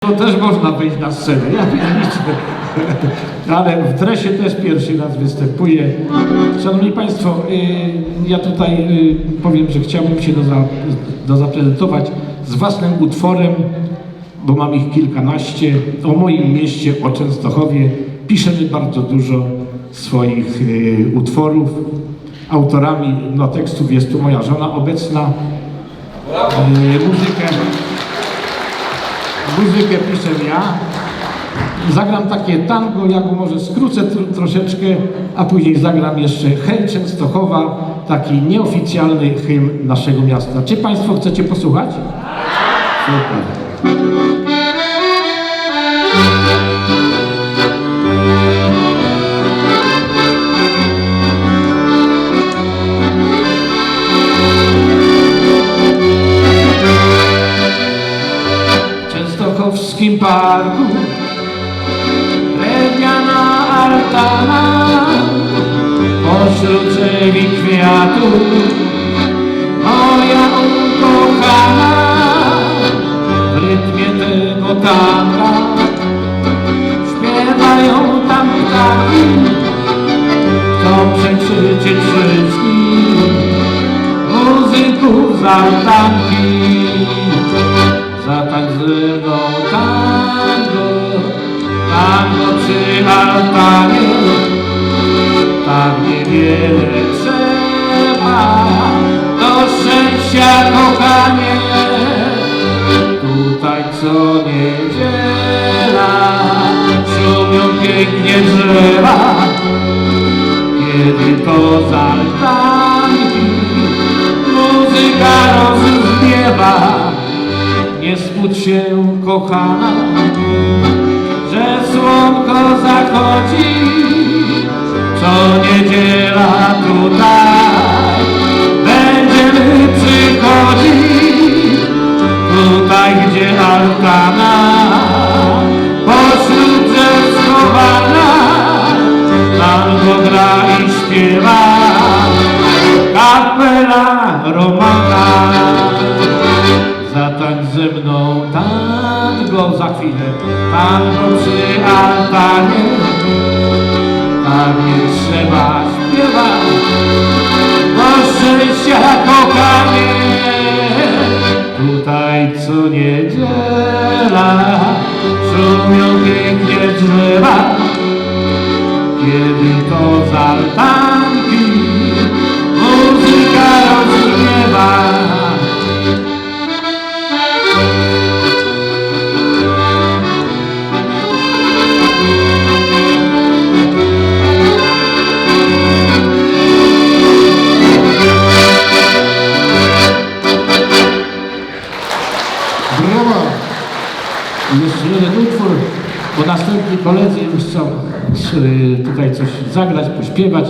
To też można wyjść na scenę, ja pierniczę. Ale w dresie też pierwszy raz występuję. Szanowni Państwo, y, ja tutaj y, powiem, że chciałbym się do, za, do zaprezentować z własnym utworem, bo mam ich kilkanaście, o moim mieście, o Częstochowie. Piszemy bardzo dużo swoich y, utworów. Autorami no, tekstów jest tu moja żona obecna. Muzykę muzykę piszę ja. Zagram takie tango, ja go może skrócę tr- troszeczkę, a później zagram jeszcze Hej Częstochowa, taki nieoficjalny hymn naszego miasta. Czy Państwo chcecie posłuchać? Super. Częstochowskim parku. Drewniana altana Pośród drzew kwiatów Moja ukochana W rytmie tego tanka Śpiewają tam ptaki Chcą przekrzyczeć wszystkich Muzyków z altanki Zatań ze mną przy altanie, tak niewiele trzeba, do szczęścia kochanie. Tutaj co niedziela, szumią pięknie drzewa, kiedy to z muzyka rozbiewa. Nie smuć się, kochana, słonko zachodzi. Co niedziela tutaj będziemy przychodzić. Tutaj, gdzie altana pośród drzew schowana, gra i śpiewa kapela romana. Zatań ze mną tango za chwilę, tango przy Brawo! Jeszcze jeden utwór, bo następni koledzy już chcą y, tutaj coś zagrać, pośpiewać.